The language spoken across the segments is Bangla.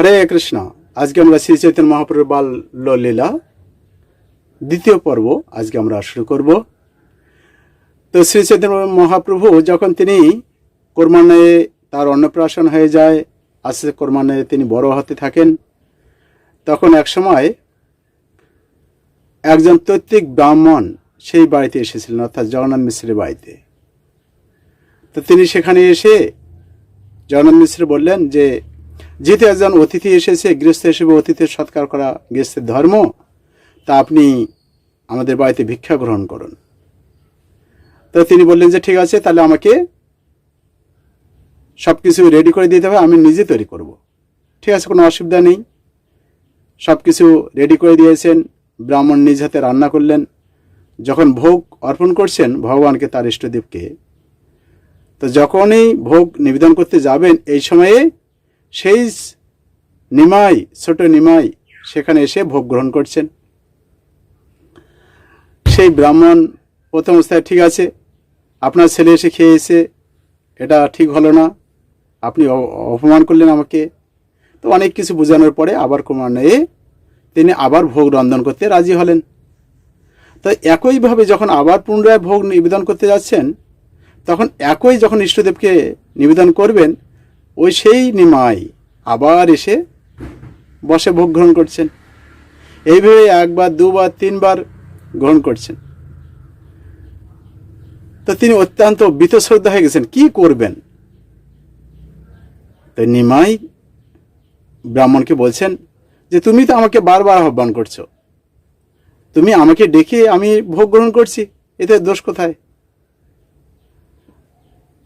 হরে কৃষ্ণ। আজকে আমরা শ্রী চৈতন্য মহাপ্রভুর বাল্য লীলা দ্বিতীয় পর্ব আজকে আমরা শুরু করব। তো শ্রী চৈতন্য মহাপ্রভু যখন তিনি কোরমানে তার অন্নপ্রাশন হয়ে যায়, আস্তে কোরমানে তিনি বড় হতে থাকেন, তখন এক সময় একজন তত্ত্বিক ব্রাহ্মণ সেই বাড়িতে এসেছিলেন, অর্থাৎ জগন্নাথ মিশ্রের বাড়িতে। তো তিনি সেখানে এসে জগন্নাথ মিশ্র বললেন যে যেহেতু একজন অতিথি এসেছে, গৃহস্থ হিসেবে অতিথির সৎকার করা গৃহস্থের ধর্ম, তা আপনি আমাদের বাড়িতে ভিক্ষা গ্রহণ করুন। তো তিনি বললেন যে, ঠিক আছে, তাহলে আমাকে সব কিছু রেডি করে দিতে হবে, আমি নিজে তৈরি করব। ঠিক আছে, কোনো অসুবিধা নেই। সব কিছু রেডি করে দিয়েছেন, ব্রাহ্মণ নিজ হাতে রান্না করলেন। যখন ভোগ অর্পণ করছেন, ভগবানকে তার ইষ্টদেবকে, তো যখনই ভোগ নিবেদন করতে যাবেন, এই সময়ে সেই নিমাই, ছোট নিমাই, সেখানে এসে ভোগ গ্রহণ করছেন। সেই ব্রাহ্মণ প্রথম অবস্থায়, ঠিক আছে, আপনার ছেলে এসে খেয়েছে, এটা ঠিক হলো না, আপনি অপমান করলেন আমাকে। তো অনেক কিছু বোঝানোর পরে আবার ক্রমান্বয়ে তিনি আবার ভোগ রন্ধন করতে রাজি হলেন। তো একইভাবে যখন আবার পুনরায় ভোগ নিবেদন করতে যাচ্ছেন, তখন একই যখন ইষ্টদেবকে নিবেদন করবেন ওই সেই নিমাই আবার এসে বসে ভোগ গ্রহণ করছেন। এইভাবে একবার, দুবার, তিনবার গ্রহণ করছেন। তো তিনি অত্যন্ত বীতশ্রদ্ধা হয়ে গেছেন, কি করবেন? তো নিমাই ব্রাহ্মণকে বলছেন যে, তুমি তো আমাকে বারবার আহ্বান করছ। তুমি আমাকে ডেকে আমি ভোগ গ্রহণ করছি, এতে দোষ কোথায়?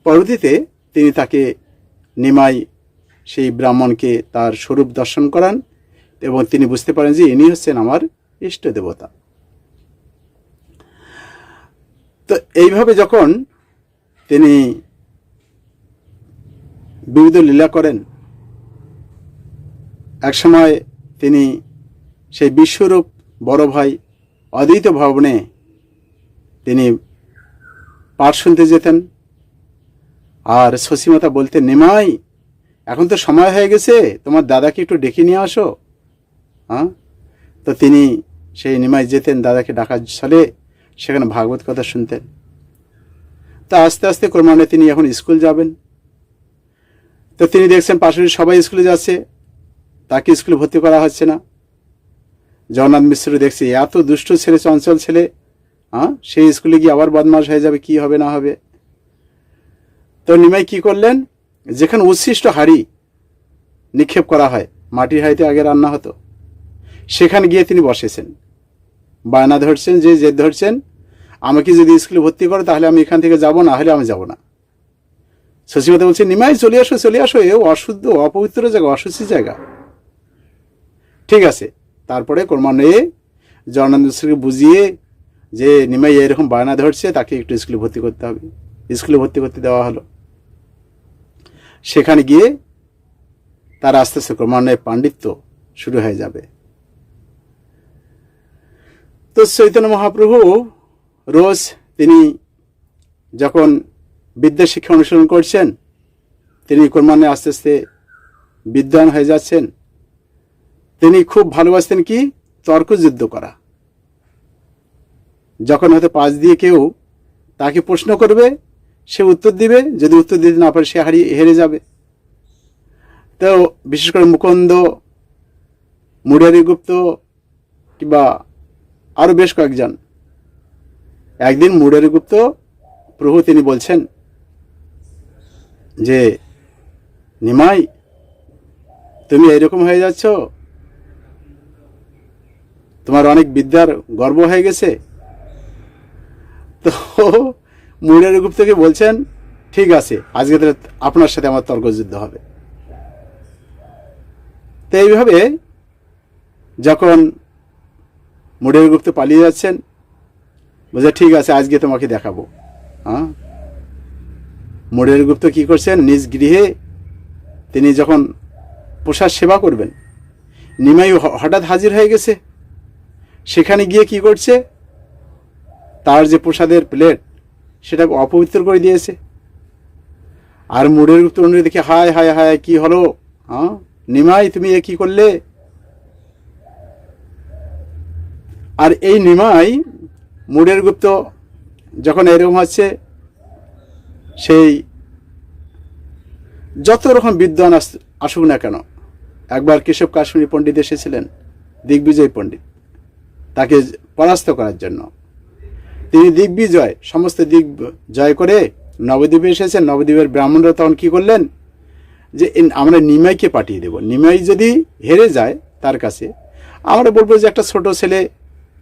পরবর্তীতে তিনি তাকে নিমাই সেই ব্রাহ্মণকে তার স্বরূপ দর্শন করান এবং তিনি বুঝতে পারেন যে ইনি হচ্ছেন আমার ইষ্ট দেবতা। তো এইভাবে যখন তিনি বিবিধ লীলা করেন একসময় তিনি সেই বিশ্বরূপ বড় ভাই অদ্বৈত ভবনে তিনি পাঠ শুনতে যেতেন। আর শশীমাতা বলতে, নেমাই, এখন তো সময় হয়ে গেছে, তোমার দাদাকে একটু ডেকে নিয়ে আসো। হ্যাঁ তো তিনি সেই নিমাই যেতেন দাদাকে ডাকার ছলে, সেখানে ভাগবত কথা শুনতেন। তা আস্তে আস্তে ক্রমান্বয়ে তিনি এখন স্কুল যাবেন। তো তিনি দেখছেন পাশের সবাই স্কুলে যাচ্ছে, তাকে স্কুলে ভর্তি করা হচ্ছে না। জগন্নাথ মিশ্র দেখছি, এত দুষ্ট ছেলে, চঞ্চল ছেলে হ্যাঁ সেই স্কুলে গিয়ে আবার বদমাস হয়ে যাবে, কি হবে, না হবে? তো নিমাই কি করলেন? যেখানে উচ্ছিষ্ট হাড়ি নিক্ষেপ করা হয়, মাটির হাড়িতে আগে রান্না হতো, সেখানে গিয়ে তিনি বসেছেন। বায়না ধরছেন, যে জেদ ধরছেন, আমাকে যদি স্কুলে ভর্তি করো, তাহলে আমি এখান থেকে যাব, না হলে আমি যাব না। শশীমতা বলছে নিমাই, চলে আসো চলে আসো এ অশুদ্ধ, অপবিত্র জায়গা অসুচি জায়গা। ঠিক আছে, তারপরে ক্রমান্বয়ে জগন্নাথ মিশ্রকে বুঝিয়ে যে নিমাই এরকম বায়না ধরছে, তাকে একটু স্কুলে ভর্তি করতে হবে। স্কুলে ভর্তি করতে দেওয়া হলো। সেখানে গিয়ে তার আস্তে আস্তে ক্রমান্বয়ে পাণ্ডিত্য শুরু হয়ে যাবে। তো চৈতন্য মহাপ্রভু রোজ তিনি যখন বিদ্যা শিক্ষা অনুসরণ করছেন, তিনি ক্রমান্বয়ে আস্তে আস্তে বিদ্বান হয়ে যাচ্ছেন। তিনি খুব ভালোবাসতেন কি? তর্কযুদ্ধ করা। যখন হয়তো পাশ দিয়ে কেউ তাকে প্রশ্ন করবে সে উত্তর দিবে, যদি উত্তর দিতে না পারে সে হারিয়ে হেরে যাবে। তো বিশেষ করে মুকুন্দ, মুরারি গুপ্ত কিংবা আরও বেশ কয়েকজন। একদিন মুরারি গুপ্ত প্রভু তিনি বলছেন যে, নিমাই, তুমি এরকম হয়ে যাচ্ছ, তোমার অনেক বিদ্যার গর্ব হয়ে গেছে। তো মুরারি গুপ্তকে বলছেন, ঠিক আছে, আজকে তাহলে আপনার সাথে আমার তর্কযুদ্ধ হবে। তো এইভাবে যখন মুরারি গুপ্ত পালিয়ে যাচ্ছেন, বলছে, ঠিক আছে, আজকে তোমাকে দেখাবো। হ্যাঁ? মুরারি গুপ্ত কি করছেন? নিজ গৃহে তিনি যখন প্রসাদ সেবা করবেন নিমাই হঠাৎ হাজির হয়ে গেছে। সেখানে গিয়ে কি করছে? তার যে প্রসাদের প্লেট সেটাকে অপবিত্র করে দিয়েছে। আর মুড়ের গুপ্ত দেখে হায় হায় হায়, কি হলো? হ্যাঁ নিমাই, তুমি এ কি করলে? আর এই নিমাই, মুডের গুপ্ত যখন এরকম হচ্ছে, সেই যত রকম বিদ্বান আস- আসুক না কেন, একবার কেশব কাশ্মীরি পণ্ডিত এসেছিলেন, দিগ্বিজয় পণ্ডিত, তাকে পরাস্ত করার জন্য। তিনি দিগ্বিজয়, সমস্ত দিক জয় করে নবদ্বীপে এসেছেন। নবদ্বীপের ব্রাহ্মণরা তখন কী করলেন? যে আমরা নিমাইকে পাঠিয়ে দেব। নিমাই যদি হেরে যায় তার কাছে, আমরা বলব যে একটা ছোট ছেলে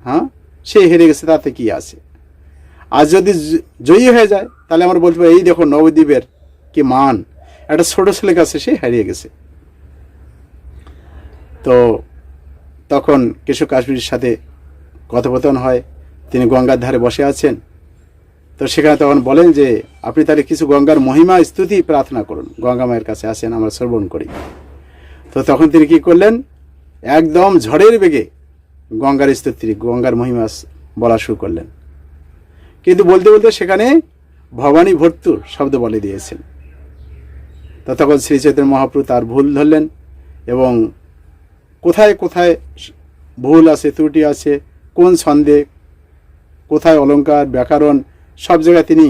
হ্যাঁ সে হেরে গেছে, তাতে কি আছে? আর যদি জয়ী হয়ে যায়, তাহলে আমরা পারি এই দেখো নবদ্বীপের কি মান। একটা ছোট ছেলের কাছে সে হারিয়ে গেছে। তো তখন কেশব কাশ্মীরের সাথে কথোপকথন হয়। তিনি গঙ্গার ধারে বসে আছেন। তো সেখানে তখন বলেন যে, আপনি তাহলে কিছু গঙ্গার মহিমা, স্তুতি প্রার্থনা করুন। গঙ্গা মায়ের কাছে আসেন, আমরা শ্রবণ করি। তো তখন তিনি কি করলেন? একদম ঝড়ের বেগে গঙ্গার স্তুতি, গঙ্গার মহিমা বলা শুরু করলেন। কিন্তু বলতে বলতে সেখানে ভবানী ভর্তুর শব্দ বলে দিয়েছেন। তো তখন শ্রী চৈতন্য মহাপ্রভু তার ভুল ধরলেন এবং কোথায় কোথায় ভুল আছে, ত্রুটি আছে, কোন ছন্দে কোথায় অলঙ্কার ব্যাকরণ, সব জায়গায় তিনি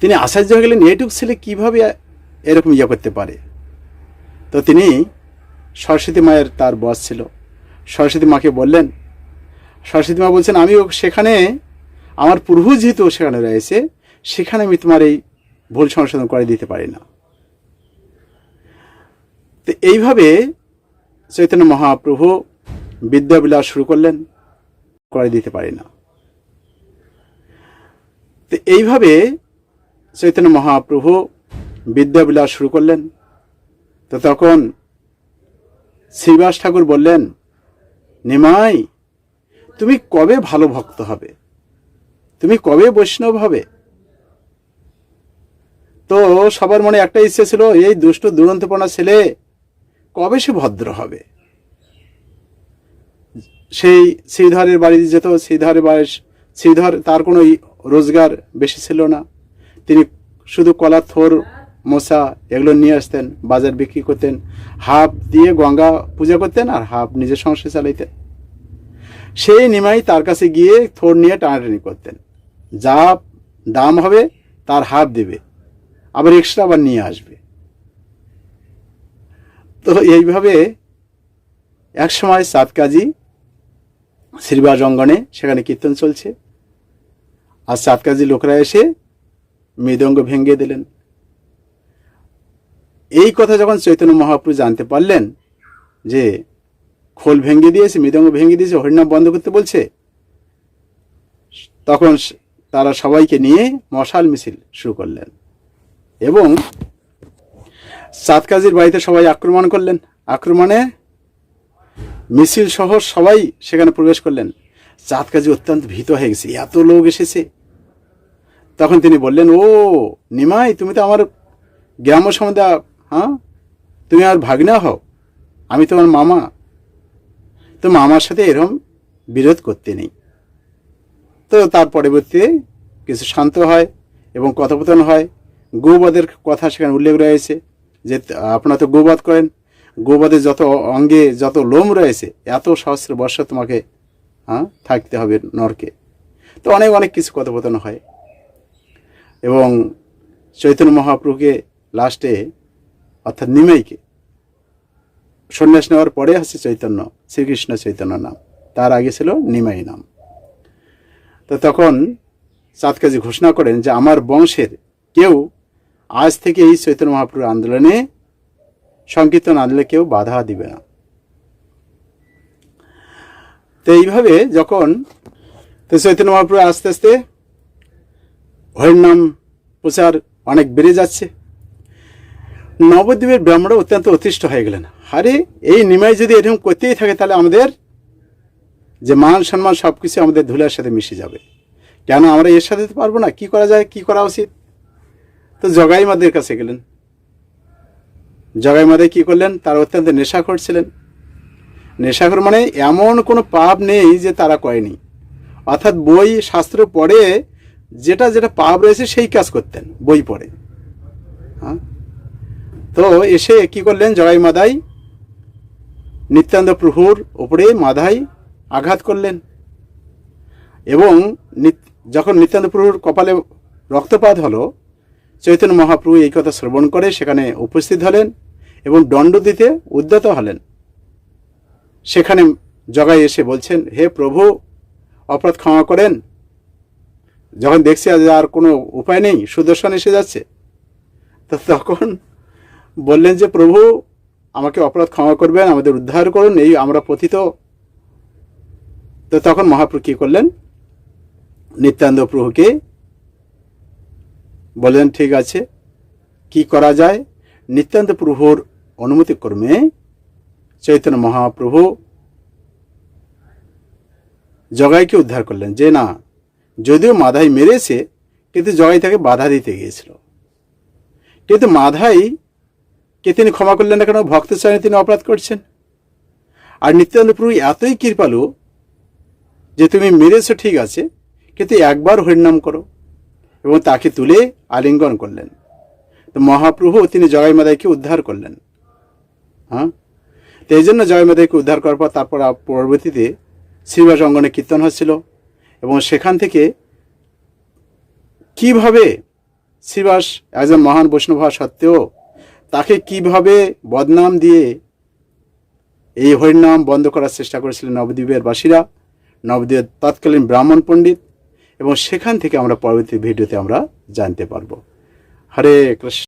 তিনি আশ্চর্য হয়ে গেলেন এটুক ছেলে কীভাবে এরকম ইয়ে করতে পারে? তো তিনি সরস্বতী মায়ের তার বস ছিল। সরস্বতী মাকে বললেন, সরস্বতী মা বলছেন আমি সেখানে, আমার প্রভু যেহেতু সেখানে রয়েছে, সেখানে আমি তোমার এই ভুল সংশোধন করে দিতে পারি না। তো এইভাবে চৈতন্য মহাপ্রভু বিদ্যাবিলাস শুরু করলেন। করে দিতে পারি না। তো এইভাবে চৈতন্য মহাপ্রভু বিদ্যাবিলাস শুরু করলেন। তো তখন শ্রীবাস ঠাকুর বললেন, নিমাই, তুমি কবে ভালো ভক্ত হবে? তুমি কবে বৈষ্ণব হবে? তো সবার মনে একটা ইচ্ছে ছিল, এই দুষ্ট, দুরন্তপনা ছেলে কবে সে ভদ্র হবে? সেই শ্রীধরের বাড়ি যেত শ্রীধরের বয়স শ্রীধর তার কোনো রোজগার বেশি ছিল না। তিনি শুধু কলা, থোর, মশা এগুলো নিয়ে আসতেন, বাজার বিক্রি করতেন। হাফ দিয়ে গঙ্গা পূজা করতেন আর হাফ নিজের সংসার চালাইতেন। সেই নিমাই তার কাছে গিয়ে থোর নিয়ে টানাটানি করতেন। যা দাম হবে তার হাফ দেবে, আবার এক্সট্রা আবার নিয়ে আসবে। তো এইভাবে এক সময় সাত কাজী শ্রীবাস অঙ্গনে সেখানে কীর্তন চলছে। আর সাত কাজী লোকরা এসে মৃদঙ্গ ভেঙে দিলেন। এই কথা যখন চৈতন্য মহাপ্রভু জানতে পারলেন যে খোল ভেঙে দিয়েছে, মৃদঙ্গ ভেঙে দিয়েছে, হরিনাম বন্ধ করতে বলছে, তখন তারা সবাইকে নিয়ে মশাল মিছিল শুরু করলেন এবং সাতকাজির বাড়িতে সবাই আক্রমণ করলেন। আক্রমণে মিছিল সহ সবাই সেখানে প্রবেশ করলেন। চাঁদকাজি অত্যন্ত ভীত হয়ে গেছে। এত লোক এসেছে। তখন তিনি বললেন, ও, নিমাই, তুমি তো আমার গ্রাম্য সম্বন্ধে হ্যাঁ? তুমি আর ভাগনা হও। আমি তোমার মামা। তো মামার সাথে এরকম বিরোধ করতে নেই। তো তার পরবর্তীতে কিছু শান্ত হয় এবং কথোপকথন হয়। গোবধের কথা সেখানে উল্লেখ রয়েছে যে, আপনারা তো গোবধ করেন। গোবধের যত অঙ্গে যত লোম রয়েছে, এত সহস্র বর্ষ তোমাকে হ্যাঁ থাকতে হবে নরকে। তো অনেক অনেক কিছু কথোপকথন হয়। এবং চৈতন্য মহাপ্রভুকে লাস্টে, অর্থাৎ নিমাইকে, সন্ন্যাস নেওয়ার পরে হচ্ছে চৈতন্য, শ্রীকৃষ্ণ চৈতন্য নাম। তার আগে ছিল নিমাই নাম। তো তখন চাঁদকাজি ঘোষণা করেন যে আমার বংশের কেউ আজ থেকে এই চৈতন্য মহাপ্রভুর আন্দোলনে সংকীর্তন আনলে কেউ বাধা দিবে না। তো এইভাবে যখন তো চৈতন্য মহাপ্রভু আস্তে আস্তে হরিনাম প্রচার অনেক বেড়ে যাচ্ছে। নবদ্বীপের ব্রাহ্মণরা অত্যন্ত অতিষ্ঠ হয়ে গেলেন। আরে, এই নিমাই যদি এরকম করতেই থাকে, তাহলে আমাদের যে মান সম্মান সব কিছু আমাদের ধুলার সাথে মিশে যাবে। কেন আমরা এর সাথে তো পারব না? কি করা যায়? কি করা উচিত? তো জগাই মাদের কাছে গেলেন। জগাই মাদে কি করলেন? তারা অত্যন্ত নেশাখোর ছিলেন। নেশাখোর মানে এমন কোনো পাপ নেই যে তারা করেনি। অর্থাৎ বই, শাস্ত্র পড়ে যেটা যেটা পাপ রয়েছে সেই কাজ করতেন, বই পড়ে। হ্যাঁ? তো এসে কি করলেন জগাই মাদাই? নিত্যানন্দ প্রভুর উপরে মাধাই আঘাত করলেন। এবং যখন নিত্যানন্দ প্রভুর কপালে রক্তপাত হলো, চৈতন্য মহাপ্রভু এই কথা শ্রবণ করে সেখানে উপস্থিত হলেন। এবং দণ্ড দিতে উদ্যত হলেন। সেখানে জগাই এসে বলছেন, হে প্রভু, অপরাধ ক্ষমা করেন। যখন দেখছি আজ আর কোনো উপায় নেই, সুদর্শন এসে যাচ্ছে। তো তখন বললেন যে, প্রভু, আমাকে অপরাধ ক্ষমা করবেন, আমাদের উদ্ধার করুন, এই আমরা পথিত তো তখন মহাপ্রভু কি করলেন? নিত্যানন্দ প্রভুকে বললেন, ঠিক আছে, কি করা যায়? নিত্যান্ত প্রভুর অনুমতি ক্রমে চৈতন্য মহাপ্রভু জগাইকে উদ্ধার করলেন যে না, যদিও মাধাই মেরেছে, কিন্তু জগাই তাকে বাধা দিতে গিয়েছিল। কিন্তু মাধাই কে তিনি ক্ষমা করলেন না কেন, ভক্ত চয়নে তিনি অপরাধ করছেন? আর নিত্যানন্দ প্রভু এতই কৃপালু যে তুমি মেরেছো, ঠিক আছে, কিন্তু একবার হরিনাম করো এবং তাকে তুলে আলিঙ্গন করলেন। তো মহাপ্রভু তিনি জগাই মাদাইকে উদ্ধার করলেন। হ্যাঁ? তো এই জন্য জয় মাদাইকে উদ্ধার করার পর তারপর পরবর্তীতে শ্রীবাস অঙ্গনে কীর্তন হচ্ছিল এবং সেখান থেকে কীভাবে শ্রীবাস একজন মহান বৈষ্ণব হওয়া সত্ত্বেও তাকে কীভাবে বদনাম দিয়ে এই হরিনাম বন্ধ করার চেষ্টা করেছিলেন নবদ্বীপের বাসীরা, নবদ্বীপের তৎকালীন ব্রাহ্মণ পণ্ডিত এবং সেখান থেকে আমরা পরবর্তী ভিডিওতে আমরা জানতে পারব। হরে কৃষ্ণ।